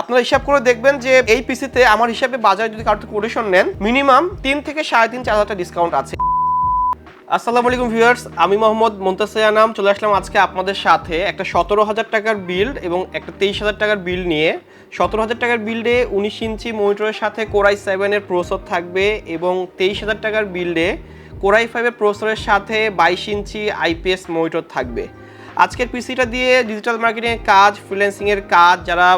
আপনারা হিসাব করে দেখবেন যে এই পিসিতে আমার হিসাবে বাজারে যদি কারোর কোটেশন নেন মিনিমাম তিন থেকে সাড়ে তিন, চার হাজার ডিসকাউন্ট আছে। আসসালামু আলাইকুম ভিউয়ার্স আমি মোহাম্মদ মুন্তাসিয়া নাম চলে আসলাম আজকে আপনাদের সাথে একটা সতেরো হাজার টাকার বিল্ড এবং একটা তেইশ হাজার টাকার বিল নিয়ে। সতেরো হাজার টাকার বিল্ডে উনিশ ইঞ্চি মনিটরের সাথে কোরাই সেভেনের প্রসেসর থাকবে এবং তেইশ হাজার টাকার বিল্ডে কোরাই ফাইভের প্রসেসরের সাথে বাইশ ইঞ্চি আইপিএস মনিটর থাকবে। আজকের পিসিটা দিয়ে ডিজিটাল মার্কেটিংয়ের কাজ ফ্রিল্যান্সিংয়ের কাজ, যারা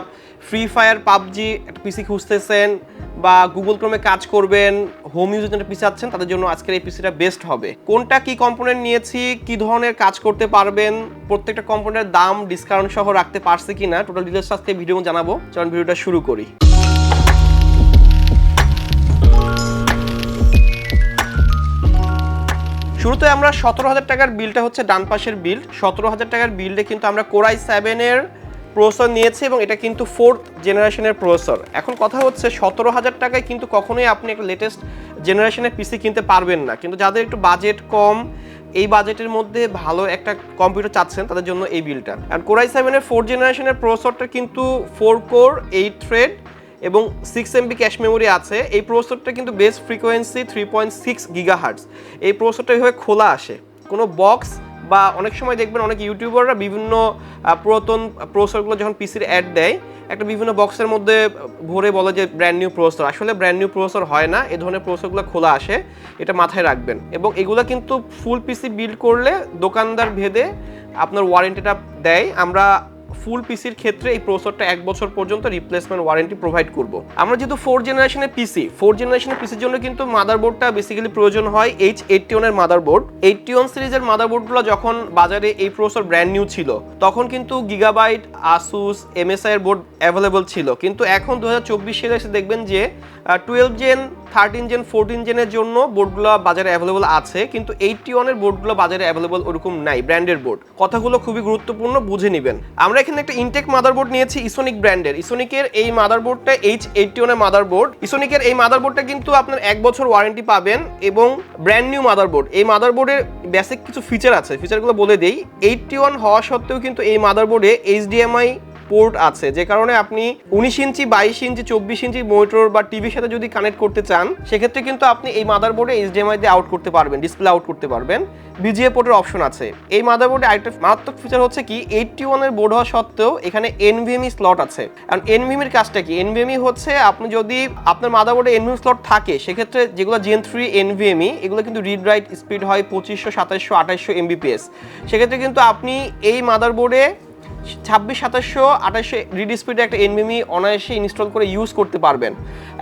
ফ্রি ফায়ার পাবজি, একটা পিসি খুঁজতেছেন বা গুগল ক্রোমে কাজ করবেন হোম ইউজের জন্য পিসি আছেন, তাদের জন্য আজকের এই পিসিটা বেস্ট হবে। কোনটা কি কম্পোনেন্ট নিয়েছি, কি ধরনের কাজ করতে পারবেন, প্রত্যেকটা কম্পোনেন্টের দাম ডিসকাউন্ট সহ রাখতে পারছে কিনা টোটাল ডিটেলস আজকে ভিডিও জানাব। চলুন ভিডিওটা শুরু করি। শুরুতে আমরা সতেরো হাজার টাকার বিলটা হচ্ছে ডান পাশের বিল সতেরো হাজার টাকার বিলটা কিন্তু আমরা কোরাই সেভেনের প্রসেসর নিয়েছে এবং এটা কিন্তু ফোর্থ জেনারেশনের প্রসেসর এখন কথা হচ্ছে সতেরো হাজার টাকায় কিন্তু কখনোই আপনি একটা লেটেস্ট জেনারেশনের পিসি কিনতে পারবেন না। কিন্তু যাদের একটু বাজেট কম, এই বাজেটের মধ্যে ভালো একটা কম্পিউটার চাচ্ছেন, তাদের জন্য এই বিলটা। আর কোরাই সেভেনের ফোর্থ জেনারেশনের প্রসেসরটা কিন্তু ফোর কোর এইট থ্রেড এবং সিক্স এমবি ক্যাশ মেমোরি আছে। এই প্রসেসরটা কিন্তু best frequency three point six giga hertz এই প্রসেসরটা এইভাবে খোলা আসে। কোনো বক্স বা অনেক সময় দেখবেন অনেক ইউটিউবাররা বিভিন্ন পুরাতন প্রসেসরগুলো যখন পিসির অ্যাড দেয়, একটা বিভিন্ন বক্সের মধ্যে ভরে বলে যে ব্র্যান্ড নিউ প্রসেসর আসলে ব্র্যান্ড নিউ প্রসেসর হয় না, এ ধরনের প্রসেসরগুলো খোলা আসে, এটা মাথায় রাখবেন। এবং এগুলো কিন্তু ফুল পিসি বিল্ড করলে দোকানদার ভেদে আপনার ওয়ারেন্টিটা দেয়। আমরা ফুল পিসির ক্ষেত্রে এই প্রসেসরটা এক বছর পর্যন্ত রিপ্লেসমেন্ট ওয়ারেন্টি প্রোভাইড করব। আমরা যেহেতু ফোর জেনারেশনের পিসি ফোর জেনারেশনের পিসির জন্য কিন্তু মাদারবোর্ডটা বেসিক্যালি প্রয়োজন হয় এইচ এইটটি ওনের মাদারবোর্ড এইটটি ওয়ান সিরিজের মাদারবোর্ডগুলো যখন বাজারে এই প্রসেসর ব্র্যান্ড নিউ ছিল, তখন কিন্তু গিগাবাইট আসুস এমএসআই এর বোর্ড অ্যাভেলেবল ছিল। কিন্তু এখন দু হাজার চব্বিশ সালে এসে দেখবেন যে twelve gen thirteen gen fourteen জেনের জন্য বোর্ডগুলো বাজারে অ্যাভেলেবল আছে, কিন্তু এইটটি ওয়ানের বোর্ডগুলো বাজারে অ্যাভেলেবল ওরকম নাই ব্র্যান্ডের বোর্ড কথাগুলো খুবই গুরুত্বপূর্ণ, বুঝে নেবেন। আমরা এখানে একটা ইনটেক মাদারবোর্ড নিয়েছি ইসোনিক ব্র্যান্ডের ইসোনিকের এই মাদারবোর্ডটা এইচ এইটটি ওয়ানের মাদারবোর্ড ইসোনিকের এই মাদারবোর্ডটা কিন্তু আপনার এক বছর ওয়ারেন্টি পাবেন এবং ব্র্যান্ড নিউ মাদারবোর্ড এই মাদারবোর্ডের বেসিক কিছু ফিচার আছে ফিচারগুলো বলে দেই। এইটটি ওয়ান হওয়া সত্ত্বেও কিন্তু এই মাদারবোর্ডে এইচডিএমআই পোর্ট আছে, যে কারণে আপনি উনিশ ইঞ্চি, বাইশ ইঞ্চি, চব্বিশ ইঞ্চি মনিটর বা টিভির সাথে যদি কানেক্ট করতে চান, সেক্ষেত্রে কিন্তু আপনি এই মাদারবোর্ডে এইচডিএমআই দিয়ে আউট করতে পারবেন ডিসপ্লে আউট করতে পারবেন। বিজিএ পোর্টের অপশন আছে। এই মাদারবোর্ডে আরেকটা মারাত্মক ফিচার হচ্ছে কি এইটটি ওয়ানের বোর্ড হওয়া সত্ত্বেও এখানে এনভিএমই স্লট আছে। কারণ এনভিএমির কাজটা কি? এনভিএমই হচ্ছে আপনি যদি আপনার মাদারবোর্ডে এনভিএম স্লট থাকে, সেক্ষেত্রে যেগুলো জেন থ্রি এনভিএমই এগুলো কিন্তু রিড রাইট স্পিড হয় পঁচিশশো সাতাশশো আঠাশশো এমবিপিএস সেক্ষেত্রে কিন্তু আপনি এই মাদারবোর্ডে ছাব্বিশ, সাতাশশো, আঠাশে রিড স্পিডে একটা এনভিমি অনায়াসে ইনস্টল করে ইউজ করতে পারবেন।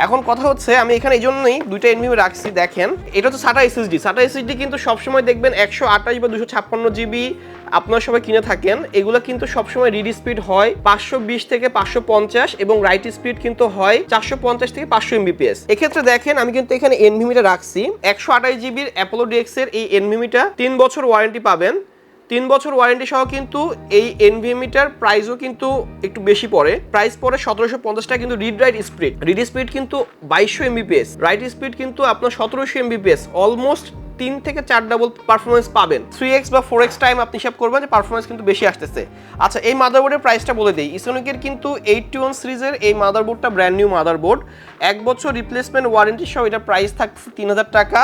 এখন কথা হচ্ছে, আমি এখানে এই জন্যই দুইটা এনভিমি রাখছি, দেখেন। এটা হচ্ছে সাটা এসএসডি সাটা এসএসডি কিন্তু সবসময় দেখবেন একশো আঠাশ বা দুশো ছাপ্পান্ন জিবি আপনারা সবাই কিনে থাকেন। এগুলো কিন্তু সবসময় রিড স্পিড হয় পাঁচশো বিশ থেকে পাঁচশো পঞ্চাশ এবং রাইট স্পিড কিন্তু হয় চারশো পঞ্চাশ থেকে পাঁচশো এমবিপিএস এক্ষেত্রে দেখেন, আমি কিন্তু এখানে এনভিমিটা রাখছি। একশো আঠাশ জিবির অ্যাপোলো ডিএক্স এর এই এনভিমিটা তিন বছর ওয়ারেন্টি পাবেন। তিন বছর ওয়ারেন্টি সহ কিন্তু এই এনভিএমিটার প্রাইসও কিন্তু একটু বেশি পড়ে। প্রাইস পড়ে সতেরোশো পঞ্চাশ টাকা, কিন্তু read write speed read speed কিন্তু বাইশশো এমবিপিএস রাইট স্পিড কিন্তু আপনার সতেরোশো এমবিপিএস অলমোস্ট তিন থেকে চার ডাবল পারফরমেন্স পাবেন। থ্রি এক্স বা ফোর এক্স টাইম আপনি হিসাব করবেন যে পারফরমেন্স কিন্তু বেশি আসতেছে। আচ্ছা এই মাদারবোর্ডের প্রাইসটা বলে দিই। ইসোনিকের কিন্তু এইটটি ওয়ান সিরিজের এই মাদারবোর্ডটা ব্র্যান্ড নিউ মাদারবোর্ড এক বছর রিপ্লেসমেন্ট ওয়ারেন্টি সহ এটার প্রাইস থাকছে তিন হাজার টাকা।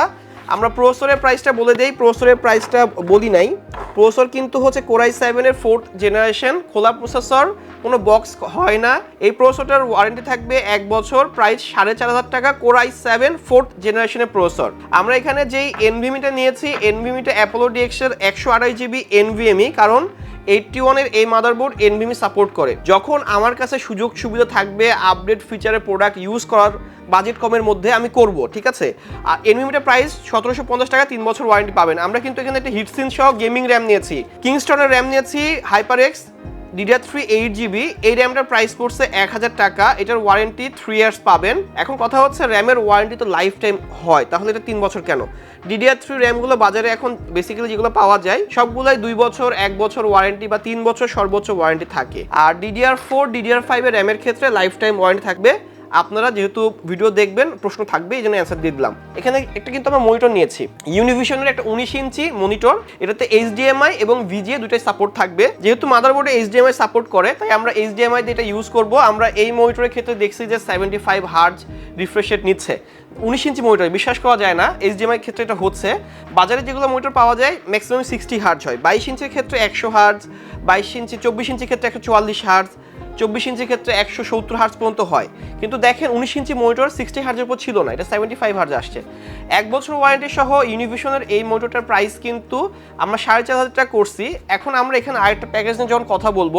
আমরা প্রসরের প্রাইসটা বলে দেই প্রসরের প্রাইসটা বলি নাই। প্রসর কিন্তু হচ্ছে কোরাই সেভেনের ফোর্থ জেনারেশন খোলা প্রসেসর কোনো বক্স হয় না। এই প্রসরটার ওয়ারেন্টি থাকবে এক বছর প্রাইস সাড়ে চার হাজার টাকা কোরাই সেভেন ফোর্থ জেনারেশনের প্রসর আমরা এখানে যেই এনভিমিটা নিয়েছি এনভিমিটা অ্যাপোলো ডিএক্সের একশো আড়াই জিবি এনভিএমই কারণ এইটটি ওয়ানের এই মাদারবোর্ড এনভিমি সাপোর্ট করে। যখন আমার কাছে সুযোগ সুবিধা থাকবে আপডেট ফিচারের প্রোডাক্ট ইউজ করার বাজেট কমের মধ্যে আমি করব, ঠিক আছে? আর এনবিমিটার প্রাইস সতেরোশো পঞ্চাশ টাকা, তিন বছর ওয়ারেন্টি পাবেন। আমরা কিন্তু এখানে একটা হিটসিন সহ গেমিং র্যাম নিয়েছি। কিংস্টনের র্যাম নিয়েছি hyper X DDR three eight GB এই র্যামটার প্রাইস পড়ছে এক হাজার টাকা, এটার ওয়ারেন্টি থ্রি ইয়ার্স পাবেন। এখন কথা হচ্ছে র্যামের ওয়ারেন্টি তো লাইফ টাইম হয়, তাহলে এটা তিন বছর কেন? ডিডিআর থ্রি র্যামগুলো বাজারে এখন বেসিক্যালি যেগুলো পাওয়া যায়, সবগুলোই দুই বছর, এক বছর ওয়ারেন্টি বা তিন বছর সর্বোচ্চ ওয়ারেন্টি থাকে। আর ডিডিআর ফোর ডিডিআর ফাইভের র্যামের ক্ষেত্রে লাইফ টাইম ওয়ারেন্টি থাকবে। আপনারা যেহেতু ভিডিও দেখবেন, প্রশ্ন থাকবে, এই জন্য অ্যান্সার দিয়ে দিলাম। এখানে একটা কিন্তু আমরা মনিটর নিয়েছি। ইউনিভিশনের একটা উনিশ ইঞ্চি মনিটর এটাতে এইচডিএমআই এবং ভিজিএ দুটাই সাপোর্ট থাকবে। যেহেতু মাদারবোর্ডে এইচডিএমআই সাপোর্ট করে, তাই আমরা এইচডিএমআই দিয়ে এটা ইউজ করব। আমরা এই মনিটরের ক্ষেত্রে দেখছি যে seventy five hertz refresh rate নিচ্ছে। উনিশ ইঞ্চি মনিটর বিশ্বাস করা যায় না এইচডিএমআই ক্ষেত্রে এটা হচ্ছে। বাজারে যেগুলো মনিটর পাওয়া যায় ম্যাক্সিমাম সিক্সটি হার্জ হয়। বাইশ ইঞ্চির ক্ষেত্রে একশো হার্জ বাইশ ইঞ্চি, চব্বিশ ইঞ্চির ক্ষেত্রে একশো চুয়াল্লিশ হার্জ চব্বিশ ইঞ্চির ক্ষেত্রে একশো সত্তর হার্জ পর্যন্ত হয়। কিন্তু দেখেন, উনিশ ইঞ্চি মনিটর সিক্সটি হার্জের উপর ছিল না, এটা সেভেন্টি ফাইভ হার্জ আসছে। এক বছর ওয়ারেন্টি সহ ইউনিভিশনের এই মনিটরটার প্রাইস কিন্তু আমরা সাড়ে চার হাজার টাকা করছি। এখন আমরা এখানে আরেকটা প্যাকেজ নিয়ে যখন কথা বলব,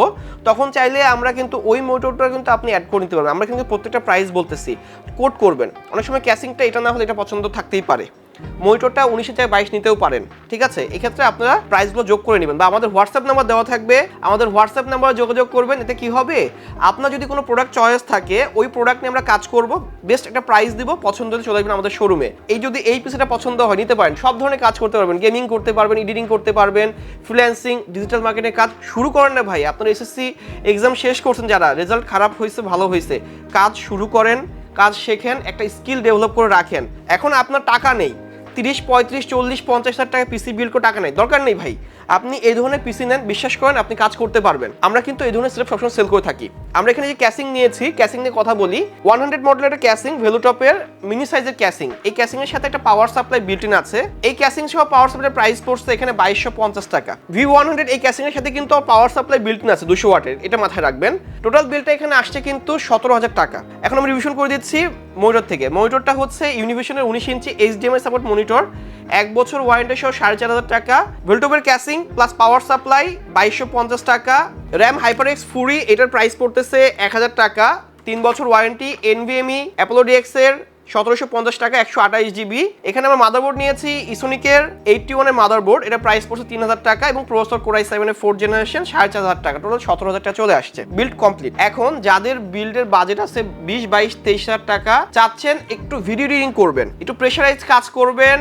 তখন চাইলে আমরা কিন্তু ওই মনিটরটা কিন্তু আপনি অ্যাড করে নিতে পারবেন। আমরা কিন্তু প্রত্যেকটা প্রাইস বলতেছি কোড করবেন। অনেক সময় ক্যাসিংটা এটা না হলে এটা পছন্দ থাকতেই পারে। মনিটরটা উনিশের জায়গায় বাইশ নিতেও পারেন। ঠিক আছে? এক্ষেত্রে আপনারা প্রাইসগুলো যোগ করে নেবেন বা আমাদের হোয়াটসঅ্যাপ নাম্বার দেওয়া থাকবে। আমাদের হোয়াটসঅ্যাপ নাম্বারে যোগাযোগ করবেন। এতে কি হবে? আপনার যদি কোনো প্রোডাক্ট চয়েস থাকে, ওই প্রোডাক্ট নিয়ে আমরা কাজ করব। বেস্ট একটা প্রাইস দিব, পছন্দ হলে চলে আসবেন আমাদের শোরুমে এই যদি এই পিসিটা পছন্দ হয়, নিতে পারেন। সব ধরনের কাজ করতে পারবেন। গেমিং করতে পারবেন এডিটিং করতে পারবেন ফ্রিল্যান্সিং ডিজিটাল মার্কেটের কাজ শুরু করেন না ভাই। আপনার এসএসসি এক্সাম শেষ করছেন যারা রেজাল্ট খারাপ হয়েছে, ভালো হয়েছে, কাজ শুরু করেন। কাজ শেখেন, একটা স্কিল ডেভেলপ করে রাখেন। এখন আপনার টাকা নেই। তিরিশ, পঁয়ত্রিশ, চল্লিশ, পঞ্চাশ হাজার টাকা পিসি বিল করে টাকা নেই। দরকার নেই ভাই। আপনি এই ধরনের পিসি নেন, বিশ্বাস করেন আপনি কাজ করতে পারবেন। আমরা কিন্তু এই ধরনের সেলফ সবসময় সেল করে থাকি। আমরা এখানে যে ক্যাসিং নিয়েছি ক্যাসিং নিয়ে কথা বলি ওয়ান হান্ড্রেড মডেলের একটা ক্যাসিং ভেলুটপের মিনি সাইজের ক্যাসিং এই ক্যাসিং এর সাথে একটা পাওয়ার সাপ্লাই বিল্ট ইন আছে। এই ক্যাসিং সহ পাওয়ার সাপ্লাই প্রাইস পড়ছে এখানে বাইশশো পঞ্চাশ টাকা। ভি ওয়ান হান্ড্রেড এই ক্যাসিং এর সাথে কিন্তু পাওয়ার সাপ্লাই বিল্ট ইন আছে, দুশো ওয়াটের। এটা মাথায় রাখবেন। টোটাল বিলটা এখানে আসছে কিন্তু সতেরো হাজার টাকা। এখন আমি রিভিশন করে দিচ্ছি মনিটর থেকে। মনিটরটা হচ্ছে ইউনিভিশনের উনিশ ইঞ্চি এইচডিএমআই সাপোর্ট মনিটর এক বছর ওয়ারেন্টি সহ সাড়ে চার হাজার টাকা। ভেলটোপের ক্যাসিং প্লাস পাওয়ার সাপ্লাই বাইশশো পঞ্চাশ টাকা। র্যাম হাইপারএক্স ফুরি এটার প্রাইস পড়তেছে এক হাজার টাকা। তিন বছর ওয়ারেন্টি এনভিএমই অ্যাপোলো ডিএক্স এর সতেরোশো পঞ্চাশ টাকা, একশো আঠাশ জিবি এখানে আমরা মাদারবোর্ড নিয়েছি ইসোনিকের এইটটি ওয়ানের মাদারবোর্ড এটা প্রাইস পড়ছে তিন হাজার টাকা এবং প্রসেসর কোরাই সেভেনের ফোর্থ জেনারেশন সাড়ে চার হাজার টাকা। টোটাল সতেরো হাজার টাকা চলে আসছে বিল্ড কমপ্লিট এখন যাদের বিল্ডের বাজেট আছে বিশ, বাইশ, তেইশ হাজার টাকা, চাচ্ছেন একটু ভিডিও রিডিং করবেন, একটু প্রেশারাইজ কাজ করবেন,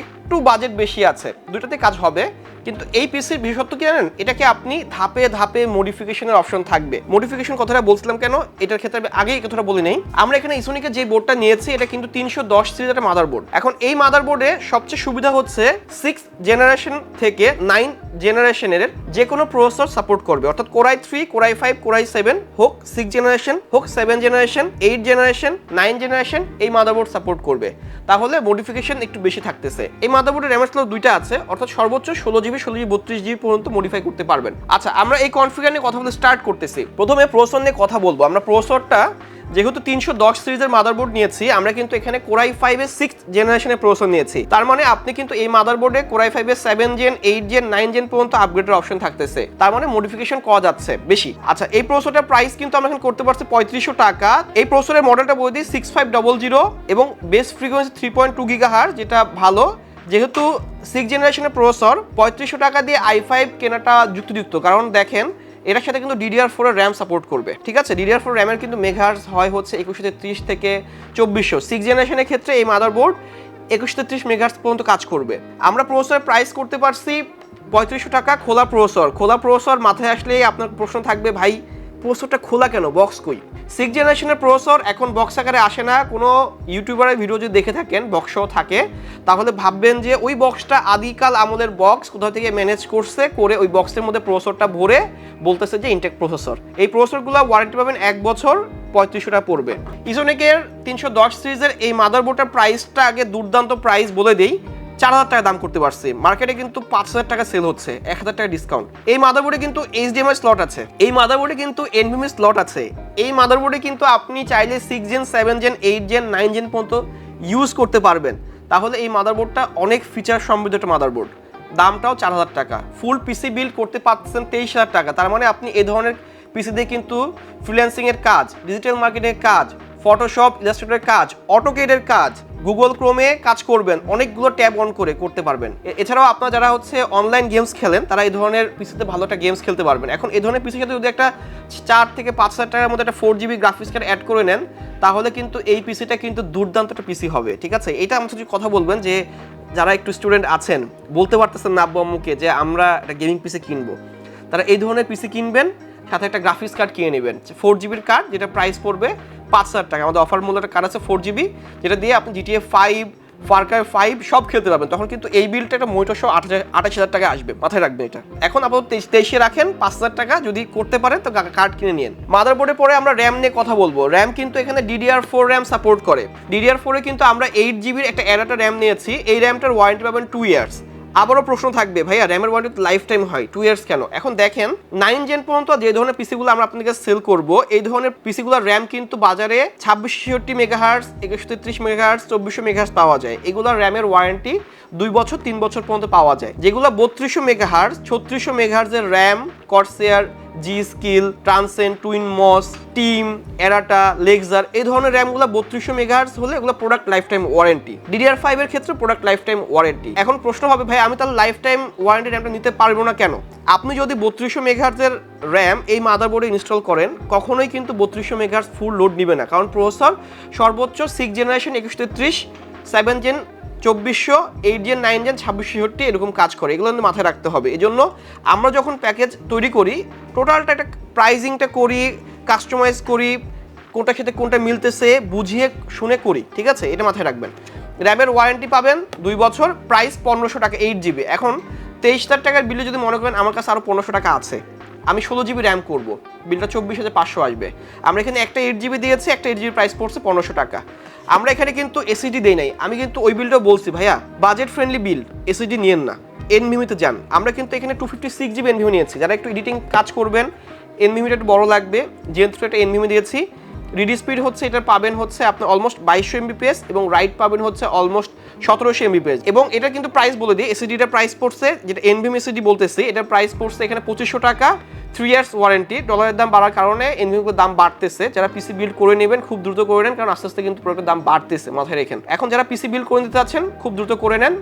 একটু বাজেট বেশি আছে দুটাতে কাজ হবে। কিন্তু এই পিসির বিশেষত্ব কি জানেন? এটাকে আপনি ধাপে ধাপে মডিফিকেশনের অপশন থাকবে? মডিফিকেশন কথাটা বলছিলাম কেন? এটার ক্ষেত্রে আমি আগেই কথাটা বলি নেই। আমরা এখানে ইসোনিকের যে বোর্ডটা নিয়েছি, এটা কিন্তু তিনশো দশ সিরিজ একটা মাদারবোর্ড এখন এই মাদারবোর্ডে সবচেয়ে সুবিধা হচ্ছে সিক্স জেনারেশন থেকে নাইন জেনারেশনের যে কোনো প্রসেসর সাপোর্ট করবে। অর্থাৎ core i three core i five core i seven হোক সিক্স জেনারেশন হোক seven generation eight generation nine generation এই মাদারবোর্ড সাপোর্ট করবে। তাহলে মডিফিকেশন একটু বেশি থাকতেছে। এই মাদারবোর্ডের র্যামের স্লট দুইটা আছে। অর্থাৎ সর্বোচ্চ ষোলো জিবি ষোলো জিবি বত্রিশ জিবি পর্যন্ত মডিফাই করতে পারবেন। আচ্ছা আমরা এই কনফিগার নিয়ে কথা বলতে স্টার্ট করতেছি। প্রথমে প্রসেসর নিয়ে কথা বলব। আমরা প্রসেসরটা যেহেতু তিনশো দশ সিরিজের মাদারবোর্ড নিয়েছি, আমরা কিন্তু এখানে কোরাই ফাইভের সিক্স জেনারেশনের প্রসেসর নিয়েছি। তার মানে আপনি কিন্তু এই মাদারবোর্ডে কোরাই ফাইভের seven gen eight gen nine gen পর্যন্ত আপগ্রেডের অপশন থাকতেছে। তার মানে মডিফিকেশন করা যাচ্ছে বেশি। আচ্ছা এই প্রসেসরটার প্রাইস কিন্তু আমরা এখন করতে পারছি পঁয়ত্রিশশো টাকা। এই প্রসেসরের মডেলটা বলে দিই সিক্স ফাইভ ডবল জিরো এবং best frequency three point two গিগাহার যেটা ভালো। যেহেতু সিক্স জেনারেশনের প্রসেসর পঁয়ত্রিশশো টাকা দিয়ে আই ফাইভ কেনাটা যুক্তিযুক্ত। কারণ দেখেন, এটার সাথে কিন্তু ডিডিআর ফোর র্যাম সাপোর্ট করবে। ঠিক আছে? ডিডিআর ফোর র্যামের কিন্তু মেঘার্স হয় হচ্ছে একুশশো তেত্রিশ থেকে চব্বিশশো। সিক্স জেনারেশনের ক্ষেত্রে এই মাদারবোর্ড একুশশো তেত্রিশ মেঘার্স পর্যন্ত কাজ করবে। আমরা প্রসেসরের প্রাইস করতে পারছি পঁয়ত্রিশশো টাকা খোলা প্রসেসর খোলা প্রসেসর মাথায় আসলেই আপনার প্রশ্ন থাকবে, ভাই প্রসেসরটা খোলা কেন? বক্স কই? সিক্স জেনারেশনের প্রসেসর এখন বক্স আকারে আসে না। কোনো ইউটিউবারের ভিডিও যদি দেখে থাকেন, বক্সও থাকে, তাহলে ভাববেন যে ওই বক্সটা আদিকাল আমলের বক্স কোথাও থেকে ম্যানেজ করছে, করে ওই বক্সের মধ্যে প্রসেসরটা ভরে বলতেছে যে ইনটেক প্রসেসর। এই প্রসেসরগুলো ওয়ারেন্টি পাবেন এক বছর, পঁয়ত্রিশশো টাকা পড়বে। ইসোনিকের তিনশো দশ সিরিজের এই মাদারবোর্ডটার প্রাইসটা আগে দুর্দান্ত প্রাইস বলে দিই। চার হাজার টাকা দাম করতে পারছি। মার্কেটে কিন্তু পাঁচ হাজার টাকা সেল হচ্ছে, এক হাজার টাকা ডিসকাউন্ট এই মাদারবোর্ডে কিন্তু এইচডিএমআই স্লট আছে। এই মাদারবোর্ডে কিন্তু এনভিএমই স্লট আছে। এই মাদারবোর্ডে কিন্তু আপনি চাইলে six gen seven gen eight gen nine gen পর্যন্ত ইউজ করতে পারবেন। তাহলে এই মাদারবোর্ডটা অনেক ফিচার সমৃদ্ধ একটা মাদারবোর্ড দামটাও চার হাজার টাকা। ফুল পিসি বিল্ড করতে পারছেন তেইশ হাজার টাকা। তার মানে আপনি এই ধরনের পিসি দিয়ে কিন্তু ফ্রিল্যান্সিং এর কাজ ডিজিটাল মার্কেটের কাজ ফটোশপ ইলাস্ট্রেটরের কাজ অটোকেডের কাজ গুগল ক্রোমে কাজ করবেন, অনেকগুলো ট্যাব অন করে করতে পারবেন। এছাড়াও আপনারা যারা হচ্ছে অনলাইন গেমস খেলেন, তারা এই ধরনের পিসিতে ভালো একটা গেমস খেলতে পারবেন। এখন এই ধরনের পিসির সাথে যদি একটা চার থেকে পাঁচ হাজার টাকার মধ্যে একটা four GB graphics card add করে নেন, তাহলে কিন্তু এই পিসিটা কিন্তু দুর্দান্ত একটা পিসি হবে, ঠিক আছে? এটা আমার সাথে কথা বলবেন যে যারা একটু স্টুডেন্ট আছেন, বলতে পারতেছেন না আব্বু যে আমরা একটা গেমিং পিসি কিনবো। তারা এই ধরনের পিসি কিনবেন, সাথে একটা গ্রাফিক্স কার্ড কিনে নেবেন ফোর জিবির কার্ড যেটা প্রাইস পড়বে পাঁচ হাজার টাকা। আমাদের অফার মূল্যটা কার্ড আছে? ফোর জিবি যেটা দিয়ে আপনি জিটিএ ফাইভ ফারকার ফাইভ সব খেলতে পারবেন। তখন কিন্তু এই বিলটা একটা হাজার, আঠাশ হাজার টাকা আসবে। মাথায় রাখবেন এটা। এখন আপাতত তেইশ, তেইশে রাখেন, পাঁচ হাজার টাকা যদি করতে পারেন, তো কার্ড কিনে নিন মাদারবোর্ডে পরে আমরা র্যাম নিয়ে কথা বলব। র্যাম কিন্তু এখানে ডিডিআর ফোর র্যাম সাপোর্ট করে। ডিডিআর ফোরে কিন্তু আমরা এইট জিবির একটা অ্যাডাটা র্যাম নিয়েছি। এই র্যামটার ওয়ারেন্টি পাবেন টু ইয়ার্স আবারও প্রশ্ন থাকবে, ভাইয়া, র্যামের ওয়ারেন্টি লাইফ টাইম হয় টু ইয়ার্স কেন? এখন দেখেন নাইন জেন পর্যন্ত যে ধরনের পিসিগুলো আমরা আপনাকে সেল করব, এই ধরনের পিসিগুলোর র্যাম কিন্তু বাজারে ছাব্বিশ ছেষট্টি মেগাহার্স একশো তেত্রিশ মেগাহার্স চব্বিশশো মেগাহার্স পাওয়া যায়। এগুলোর র্যামের ওয়ারেন্টি দুই বছর, তিন বছর পর্যন্ত পাওয়া যায়। যেগুলো বত্রিশশো মেগাহার্স ছত্রিশশো মেগাহার্সের RAM Corsair G Skill Transcend Twin MOS Team এরাটা Lexar এই ধরনের র্যামগুলো বত্রিশশো মেগাহার্স হলে এগুলো product life time warranty DDR five এর ক্ষেত্রে প্রোডাক্ট লাইফ টাইম ওয়ারেন্টি এখন প্রশ্ন হবে, ভাই, আমি তাহলে লাইফ টাইম ওয়ারেন্টি র্যামটা নিতে পারব না কেন? আপনি যদি বত্রিশশো মেগাহার্সের র্যাম এই মাদারবোর্ডে ইনস্টল করেন, কখনোই কিন্তু বত্রিশশো মেগাহার্স ফুল লোড নিবে না। কারণ প্রসেসর সর্বোচ্চ সিক্স জেনারেশন একুশ তেত্রিশ সেভেন জেন চব্বিশশো এইট জেন নাইন জেন ছাব্বিশশো ছেষট্টি এরকম কাজ করে। এগুলো কিন্তু মাথায় রাখতে হবে। এই জন্য আমরা যখন প্যাকেজ তৈরি করি টোটালটা একটা প্রাইজিংটা করি কাস্টমাইজ করি, কোনটা খেতে কোনটা মিলতেছে, বুঝিয়ে শুনে করি, ঠিক আছে? এটা মাথায় রাখবেন। র্যামের ওয়ারেন্টি পাবেন দুই বছর প্রাইস পনেরোশো টাকা এইট জিবি এখন তেইশ হাজার টাকার বিলে যদি মনে করেন আমার কাছে আরও পনেরোশো টাকা আছে, আমি ষোলো জিবি র্যাম করব। বিলটা চব্বিশ হাজার পাঁচশো আসবে। আমরা এখানে একটা এইট জিবি দিয়েছি, একটা এইট জিবি প্রাইস পড়ছে পনেরোশো টাকা। আমরা এখানে কিন্তু এসিডি দেই নাই। আমি কিন্তু ওই বিলটাও বলছি, ভাইয়া বাজেট ফ্রেন্ডলি বিল এসিডি নিয়েন না। এনভিমিতে যান। আমরা কিন্তু এখানে two fifty six GB NVMe নিয়েছি। যারা একটু এডিটিং কাজ করবেন এনভিমিটা একটু বড় লাগবে। যেহেতু একটা এনভিমি দিয়েছি রিডি স্পিড হচ্ছে, এটা পাবেন হচ্ছে আপনার অলমোস্ট বাইশশো এমবিপিএস এবং রাইট পাবেন হচ্ছে অলমোস্ট সতেরোশো এমবিপিএস এবং এটা কিন্তু প্রাইস বলে দিই এসিডিটা প্রাইস পড়ছে, যেটা এনভিএম এসিডি বলতেছি এটার প্রাইস পড়ছে এখানে পঁচিশশো টাকা থ্রি ইয়ার্স ওয়ারেন্টি ডলারের দাম বাড়ার কারণে এনভিএমের দাম বাড়তেছে। যারা পিসি বিল্ড করে নেবেন, খুব দ্রুত করে নেন, কারণ আস্তে আস্তে কিন্তু প্রোডাক্টের দাম বাড়তেছে মাথায় রেখেন। এখন যারা পিসি বিল্ড করে নিতে চাচ্ছেন, খুব দ্রুত করে নেন।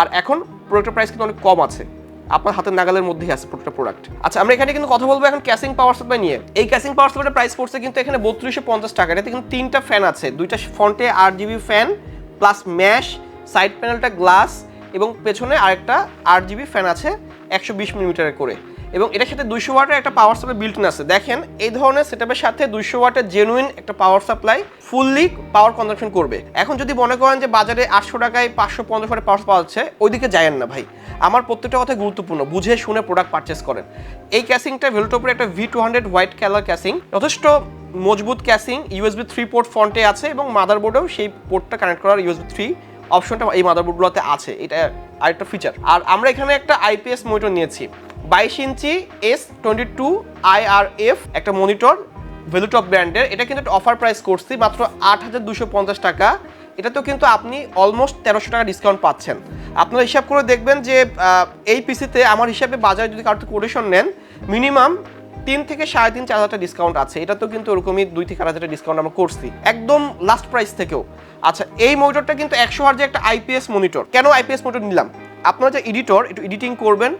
আর এখন প্রোডাক্টের প্রাইস কিন্তু অনেক কম আছে। আপনার হাতের নাগালের মধ্যেই আছে প্রত্যেকটা প্রোডাক্ট আচ্ছা আমরা এখানে কিন্তু কথা বলব এখন ক্যাসিং পাওয়ার সাপ্লাই নিয়ে। এই ক্যাসিং পাওয়ার সাপ্লাইটা প্রাইস পড়ছে কিন্তু এখানে বত্রিশশো পঞ্চাশ টাকা। এটাতে কিন্তু তিনটা ফ্যান আছে। দুইটা ফ্রন্টে আট GB fan plus mesh side প্যানেলটা গ্লাস এবং পেছনে আরেকটা আট জিবি ফ্যান আছে একশো বিশ মিলিমিটারের করে। এবং এটার সাথে দুইশো ওয়াটের একটা পাওয়ার সাপ্লাই বিল্ট আছে। দেখেন, এই ধরনের সেটআপের সাথে দুইশো ওয়াটের জেনুইন একটা power supply fully power consumption করবে। এখন যদি মনে করেন যে বাজারে আটশো টাকায় পাঁচশো পঞ্চাশ ওয়াটের পাওয়ার পাওয়া যাচ্ছে, ওইদিকে যায়েন না ভাই। আমার প্রত্যেকটা কথা গুরুত্বপূর্ণ, বুঝে শুনে প্রোডাক্ট পারচেস করেন। এই ক্যাসিংটা ভেলটোপের একটা V two hundred white colour casing যথেষ্ট মজবুত ক্যাসিং ইউএসবি থ্রি পোর্ট ফ্রন্টে আছে এবং মাদারবোর্ডেও সেই পোর্টটা কানেক্ট করার ইউএসবি থ্রি অপশনটা এই মাদারবোর্ডগুলোতে আছে, এটা আরেকটা ফিচার আর আমরা এখানে একটা আইপিএস মনিটর নিয়েছি, বাইশ inch S twenty two IRF একটা মনিটর ভ্যালুটপ ব্র্যান্ডের, এটা কিন্তু একটা অফার প্রাইস করছি মাত্র আট হাজার দুশো পঞ্চাশ টাকা। এটাতেও কিন্তু আপনি অলমোস্ট তেরোশো টাকা ডিসকাউন্ট পাচ্ছেন। আপনারা হিসাব করে দেখবেন যে এই পিসিতে আমার হিসাবে বাজারে যদি কারোর কোটেশন নেন মিনিমাম তিন থেকে সাড়ে তিন, চার হাজার ডিসকাউন্ট আছে। এটা তো কিন্তু ওরকমই দুই থেকে আড়াই ডিসকাউন্ট আমরা করছি। একদম লাস্ট প্রাইস থেকেও। আচ্ছা এই মনিটরটা কিন্তু একশো হাজার একটা আইপিএস মনিটর কেন আইপিএস মনিটর নিলাম? আপনারা যে এডিটর একটু এডিটিং করবেন,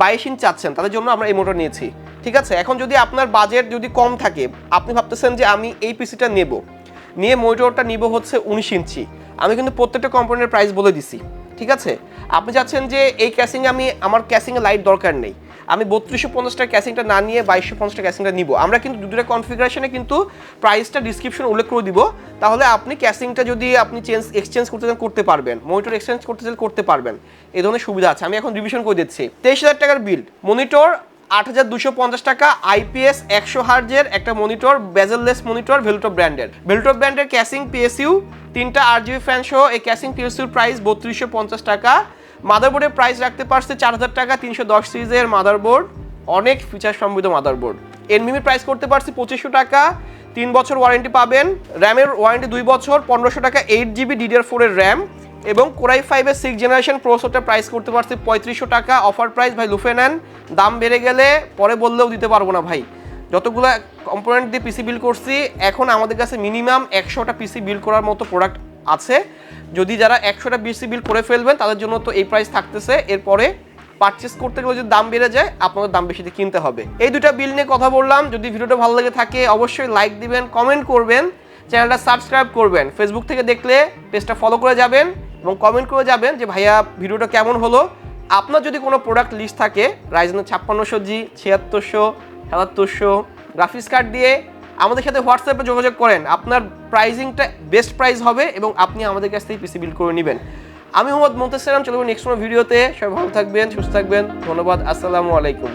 বাইশ ইঞ্চ চাচ্ছেন, তাদের জন্য আমরা এই মোটর নিয়েছি। ঠিক আছে? এখন যদি আপনার বাজেট যদি কম থাকে, আপনি ভাবতেছেন যে আমি এই পিসিটা নেব। নিয়ে মনিটরটা নিব হচ্ছে উনিশ ইঞ্চি আমি কিন্তু প্রত্যেকটা কম্পোনেন্টের প্রাইস বলে দিছি। ঠিক আছে? আপনি চাচ্ছেন যে এই ক্যাসিংয়ে আমি, আমার ক্যাসিংয়ে লাইট দরকার নেই। আমি বত্রিশশো পঞ্চাশটা ক্যাসিংটা না নিয়ে বাইশশো পঞ্চাশটা ক্যাসিংটা নিব। আমরা কিন্তু দুটো কনফিগারেশনে কিন্তু প্রাইসটা ডিসক্রিপশন উল্লেখ করে দিব। তাহলে আপনি ক্যাসিংটা যদি আপনি চেঞ্জ এক্সচেঞ্জ করতে চান, করতে পারবেন। মনিটর এক্সচেঞ্জ করতে চান করতে পারবেন। এই ধরনের সুবিধা আছে। আমি এখন রিভিশন করে দিচ্ছি। তেইশ হাজার টাকার বিল মনিটর আট হাজার দুশো পঞ্চাশ টাকা আইপিএস একশো হার্জের একটা মনিটর, বেজেললেস মনিটর ভেলটো ব্র্যান্ডের। ভেলটো ব্র্যান্ডের ক্যাসিং পিএসইউ তিনটা আট জিবি ফ্যান সহ এই ক্যাসিং পিএসইউর প্রাইস বত্রিশশো পঞ্চাশ টাকা। মাদারবোর্ডের প্রাইস রাখতে পারছে চার হাজার টাকা, তিনশো দশ সিরিজের মাদারবোর্ড অনেক ফিচার সমৃদ্ধ মাদারবোর্ড এনমিমি প্রাইস করতে পারছি পঁচিশশো টাকা, তিন বছর ওয়ারেন্টি পাবেন। র্যামের ওয়ারেন্টি দুই বছর, পনেরোশো টাকা এইট জিবি ডিডিআর ফোরের র্যাম এবং কোরাই ফাইভের সিক্স জেনারেশন প্রসেসরটা প্রাইস করতে পারছি পঁয়ত্রিশশো টাকা। অফার প্রাইস ভাই, লুফে নেন। দাম বেড়ে গেলে পরে বললেও দিতে পারব না, ভাই। যতগুলো কম্পোনেন্ট দিয়ে পিসি বিল করছি, এখন আমাদের কাছে মিনিমাম একশোটা পিসি বিল করার মতো প্রোডাক্ট আছে। যদি যারা একশোটা পিসি বিল করে ফেলবেন, তাদের জন্য তো এই প্রাইস থাকতেছে। এরপরে পারচেস করতে গেলে যদি দাম বেড়ে যায়, আপনাদের দাম বেশি দিয়ে কিনতে হবে। এই দুটা বিল নিয়ে কথা বললাম। যদি ভিডিওটা ভালো লেগে থাকে, অবশ্যই লাইক দিবেন কমেন্ট করবেন। চ্যানেলটা সাবস্ক্রাইব করবেন। ফেসবুক থেকে দেখলে পেজটা ফলো করে যাবেন। এবং কমেন্ট করে যাবেন যে, ভাইয়া ভিডিওটা কেমন হলো? আপনার যদি কোনো প্রোডাক্ট লিস্ট থাকে রাইজেনের ছাপ্পান্নশো জি ছিয়াত্তরশো, সাতাত্তরশো গ্রাফিক্স কার্ড দিয়ে আমাদের সাথে হোয়াটসঅ্যাপে যোগাযোগ করেন। আপনার প্রাইজিংটা বেস্ট প্রাইস হবে এবং আপনি আমাদের কাছ থেকে পিসি বিল করে নেবেন। আমি মোহাম্মদ মুন্তাসিরাম চলবো নেক্সট কোনো ভিডিওতে সবাই ভালো থাকবেন, সুস্থ থাকবেন। ধন্যবাদ, আসসালামু আলাইকুম।